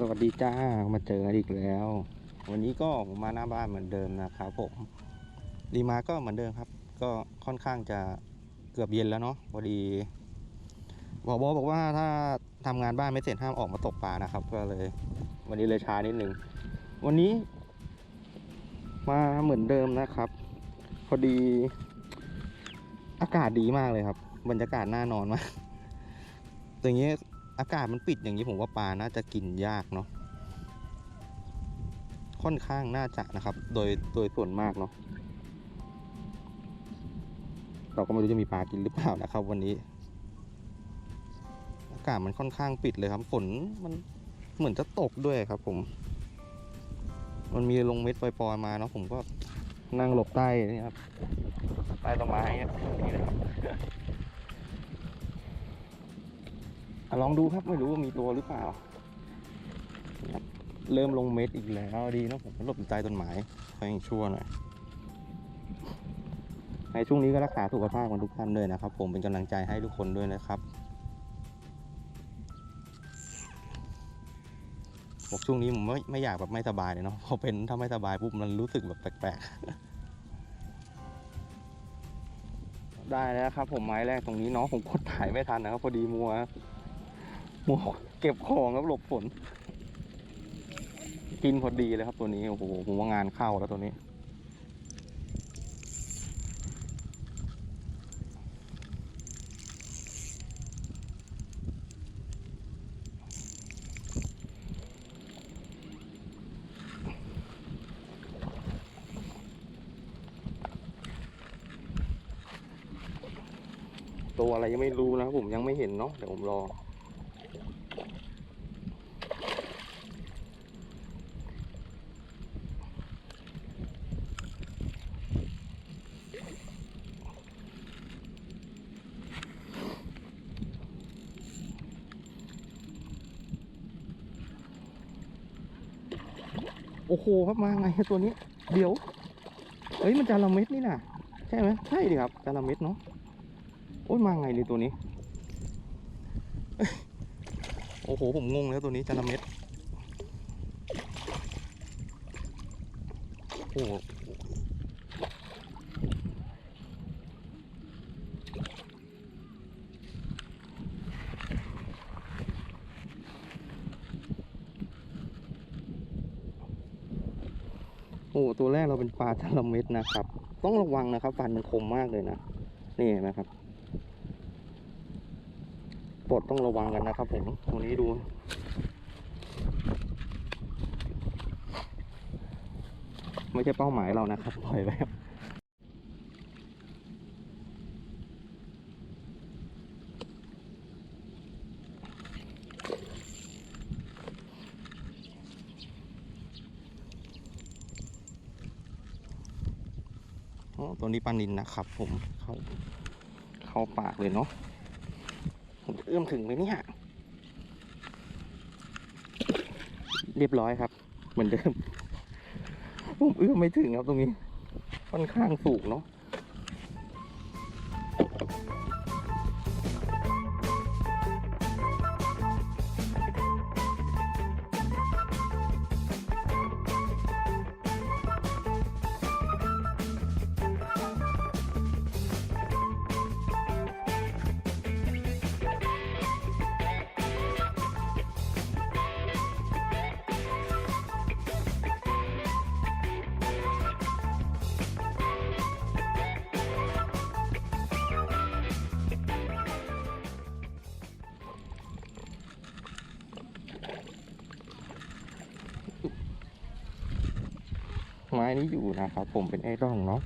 สวัสดีจ้ามาเจอกันอีกแล้ว วันนี้ก็ผมมาหน้าบ้านเหมือนเดิมนะครับผมดีมาก็เหมือนเดิมครับ ก็ค่อนข้างจะเกือบเย็นแล้วเนาะพอดีบอบอบอกว่าถ้าทำงานบ้านไม่เสร็จห้ามออกมาตกปลานะครับ ก็เลย วันนี้เลยช้านิดนึงวันนี้ มาเหมือนเดิมนะครับ พอดี อากาศดีมากเลยครับ บรรยากาศน่านอนมากอย่างเงี้ย อากาศมันปิดอย่างนี้ผมว่าปลาน่าจะกินยากเนาะค่อนข้างน่าจะนะครับ โดยโดยส่วนมากเนาะเราก็ไม่รู้จะมีปลากินหรือเปล่านะครับ วันนี้ อากาศมันค่อนข้างปิดเลยครับฝนมันเหมือนจะตกด้วยครับ ผม มันมีลงเม็ดปล่อยๆมาเนาะผมก็นั่งหลบใต้นี่ครับใต้ต้นไม้นี่นะครับ อะ ลองดูครับไม่รู้ว่ามีตัวหรือเปล่า เริ่มลงเม็ดอีกแล้วดีนะผมหลบอยู่ใต้ต้นไม้ค่อยชั่วหน่อย ในช่วงนี้ก็รักษาสุขภาพกันทุกท่านด้วยนะครับ ผมเป็นกำลังใจให้ทุกคนด้วยนะครับบอกช่วงนี้ผมไม่ไม่อยากแบบไม่สบายเลยเนาะพอเป็นถ้าไม่สบายปุ๊บมันรู้สึกแบบแปลกๆ ได้แล้วครับ ผมไม้แรกตรงนี้เนาะผมกดถ่ายไม่ทันนะครับพอดีมัว หมวกเก็บของครับหลบฝน กินพอดีเลยครับตัวนี้ โอ้โหผมว่างานเข้าแล้วตัวนี้ ตัวอะไรยังไม่รู้นะครับผมยังไม่เห็นเนาะเดี๋ยวผมรอ โอ้โหครับมาไงตัวนี้ เดี๋ยวเฮ้ยมันจาระเม็ดนี่นะใช่ไหมใช่ดิครับจาระเม็ดเนาะโอ้ยมาไงเลยตัวนี้ โอ้โหผมงงแล้วตัวนี้จาระเม็ดโอ้ อ้ตัวแรกเราเป็นปลาจาระเม็ดนะครับ ต้องระวังนะครับ ฟันมันคมมากเลยนะ นี่นะครับปลดต้องระวังกันนะครับผมตรงนี้ดู ไม่ใช่เป้าหมายเรานะครับปล่อยไปครับอ๋อ ตัวนี้ปลานินนะครับ ผมเข้าเข้าปากเลยเนาะผมจะเอื้อมถึงไหมเนี่ยเรียบร้อยครับ เหมือนเดิมผมเอื้อมไม่ถึงครับตรงนี้ค่อนข้างสูงเนาะ ไม้นี้อยู่นะครับ ผมเป็นไอ้ร่องเนาะ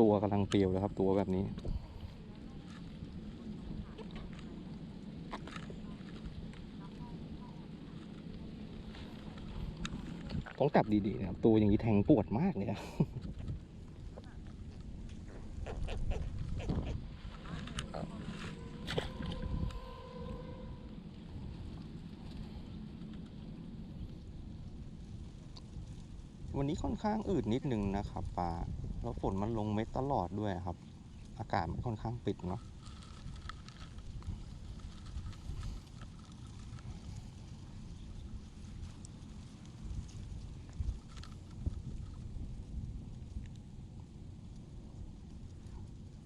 ตัวกำลังเปรียวเลยครับ ตัวแบบนี้ ต้องจับดีๆนะครับ ตัวอย่างนี้แทงปวดมากเลยอะวั นี้ค่อนข้างอืดนิดนึงนะครับปลาแล้วฝนมันลงเม็ดตลอดด้วยครับ อากาศมันค่อนข้างปิดเนาะ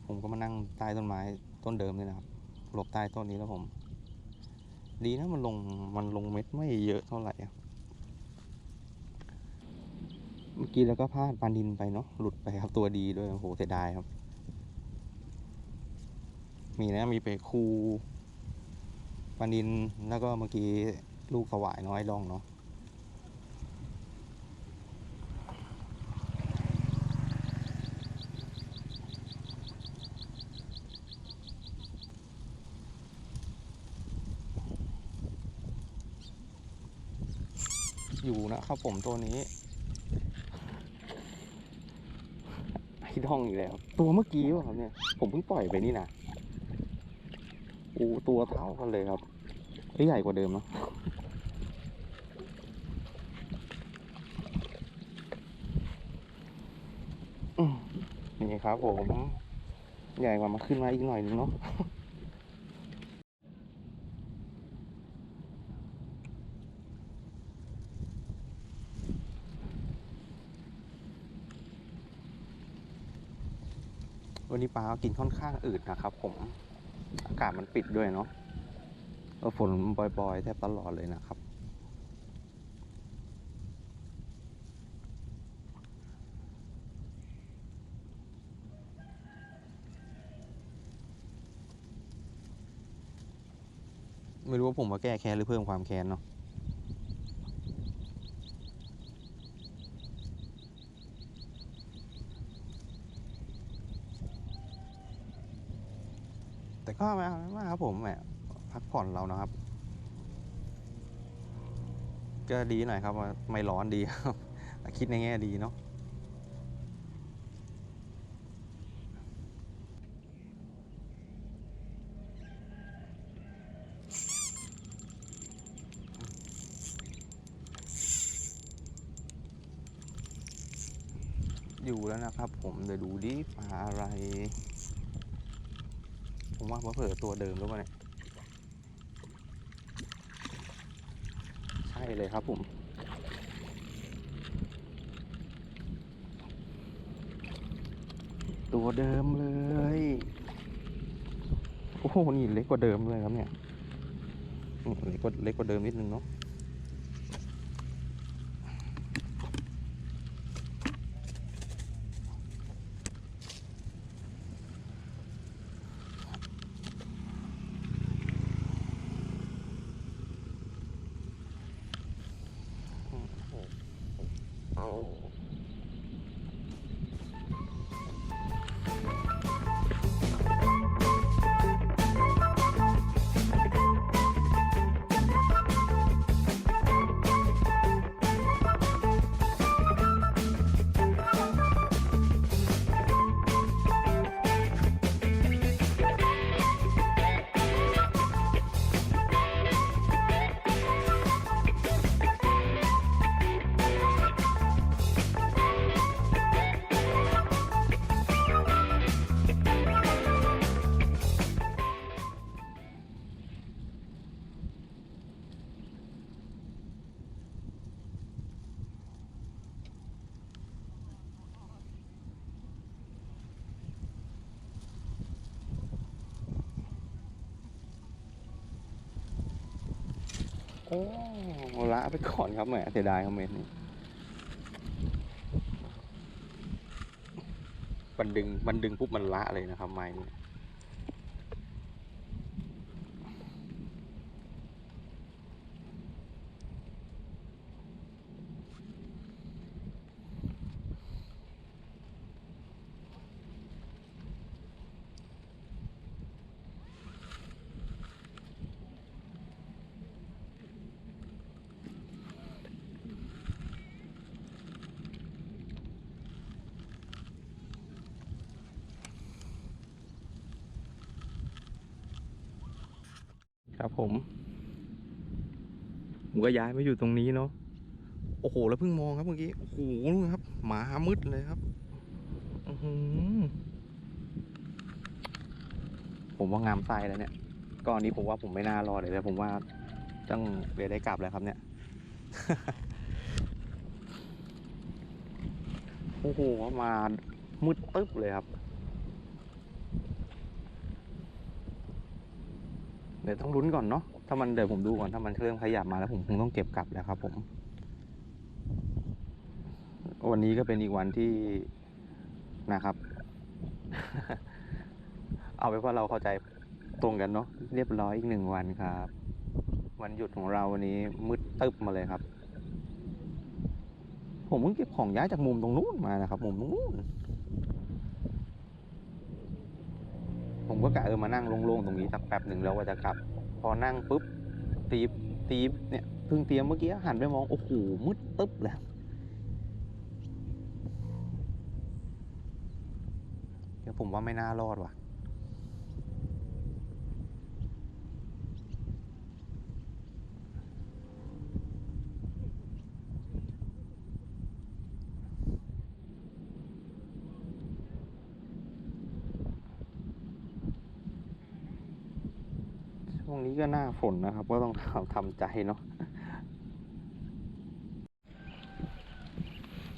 ผมก็มานั่งใต้ต้นไม้ต้นเดิมนี่นะครับ หลบใต้ต้นนี้แล้วผม ดีนะมันลงมันลงเม็ดไม่เยอะเท่าไหร่ เมื่อกี้แล้วก็พลาดปานดินไปเนาะหลุดไปครับตัวดีด้วยโอ้โหเสียดายครับ มีนะมีไปคูปานดินแล้วก็เมื่อกี้ลูกสวายน้อยลองเนาะอยู่นะครับผมตัวนี้ ห้องอีกแล้ว ตัวเมื่อกี้วะครับเนี่ย ผมเพิ่งปล่อยไปนี่นะอูตัวเท่ากันเลยครับใหญ่กว่าเดิมเนาะนี่ครับผม ใหญ่กว่ามาขึ้นมาอีกหน่อยนึงเนาะ วันนี้ปลากินค่อนข้างอืดนะครับ ผมอากาศมันปิดด้วยเนาะแล้วฝนปล่อยๆ แทบตลอดเลยนะครับ ไม่รู้ว่าผมมาแก้แค้นหรือเพิ่มความแค้นเนาะ แต่ก็ไม่ไม่ม่ครับผมแหมพักผ่อนเรานะครับ ก็ดีหน่อยครับว่าไม่ร้อนดีครับ คิดในแง่ดีเนาะอยู่แล้วนะครับผมเดี๋ยวดูดิปลาอะไร ผมว่าเผลอตัวเดิมหรือเปล่าเนี่ยใช่เลยครับผมตัวเดิมเลย โอ้โห นี่เล็กกว่าเดิมเลยครับเนี่ย เล็กกว่าเล็กกว่าเดิมนิดนึงเนาะ โอ้ละไปก่อนครับแหมเสียดายคอมเมนต์นี้มันดึงมันดึงปุ๊บมันละเลยนะครับไม้นี้ ครับผม ผมก็ย้ายมาอยู่ตรงนี้เนาะโอ้โห แล้วเพิ่งมองครับเมื่อกี้ โอ้โหนู่นครับ หมามืดเลยครับอผมว่างามไส้แล้วเนี่ยก่อนนี้ผมว่าผมไม่น่ารอดเลยแต่ผมว่าต้องเดี๋ยวได้กลับแล้วครับเนี่ย โอ้โห มามืดตึ๊บเลยครับ เดี๋ยวต้องลุ้นก่อนเนาะถ้ามันเดี๋ยวผมดูก่อนถ้ามันเริ่มขยับมาแล้วผมคงต้องเก็บกลับแล้วครับผม วันนี้ก็เป็นอีกวันที่นะครับ เอาไปว่าเราเข้าใจตรงกันเนาะเรียบร้อยอีกหนึ่งวันครับ วันหยุดของเราวันนี้มืดตึบมาเลยครับ ผมเพิ่งเก็บของย้ายจากมุมตรงนู้นมานะครับ มุมตรงนู้น ผมก็กะเออมานั่งโล่งๆตรงนี้สักแป๊บหนึ่งแล้วว่าจะกลับ พอนั่งปุ๊บตีบตีบเนี่ยเพิ่งเตรียมเมื่อกี้หันไปมองโอ้โหมืดตึ๊บเลยเดี๋ยวผมว่าไม่น่ารอดว่ะ ช่วง นี้ก็หน้าฝนนะครับ ก็ต้องทำใจเนาะ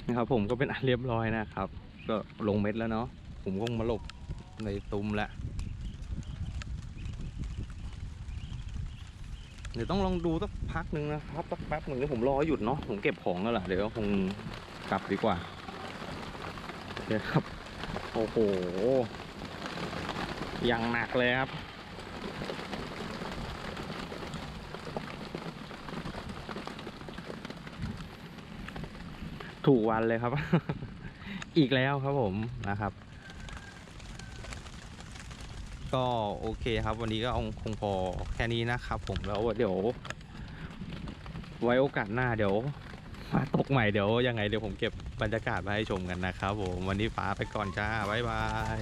นะครับ ผมก็เป็นอันเรียบร้อยนะครับ ก็ลงเม็ดแล้วเนาะผมก็มาหลบในตุ้มแล้วเดี๋ยวต้องลองดูสักพักหนึ่งนะครับสักแป๊บหนึ่งเดี๋ยวผมรอหยุดเนาะผมเก็บของแล้วล่ะเดี๋ยวคงกลับดีกว่าโอเคครับ โอ้โหอย่างหนักเลยครับ ถูกวันเลยครับ อีกแล้วครับผมนะครับ ก็โอเคครับ วันนี้ก็อาคงพอแค่นี้นะครับผมแล้วเดี๋ยว ไว้โอกาสหน้าเดี๋ยวมาตกใหม่เดี๋ยวยังไงเดี๋ยวผมเก็บบรรยากาศมาให้ชมกันนะครับผมวันนี้ฟ้าไปก่อนจ้าบ๊ายบาย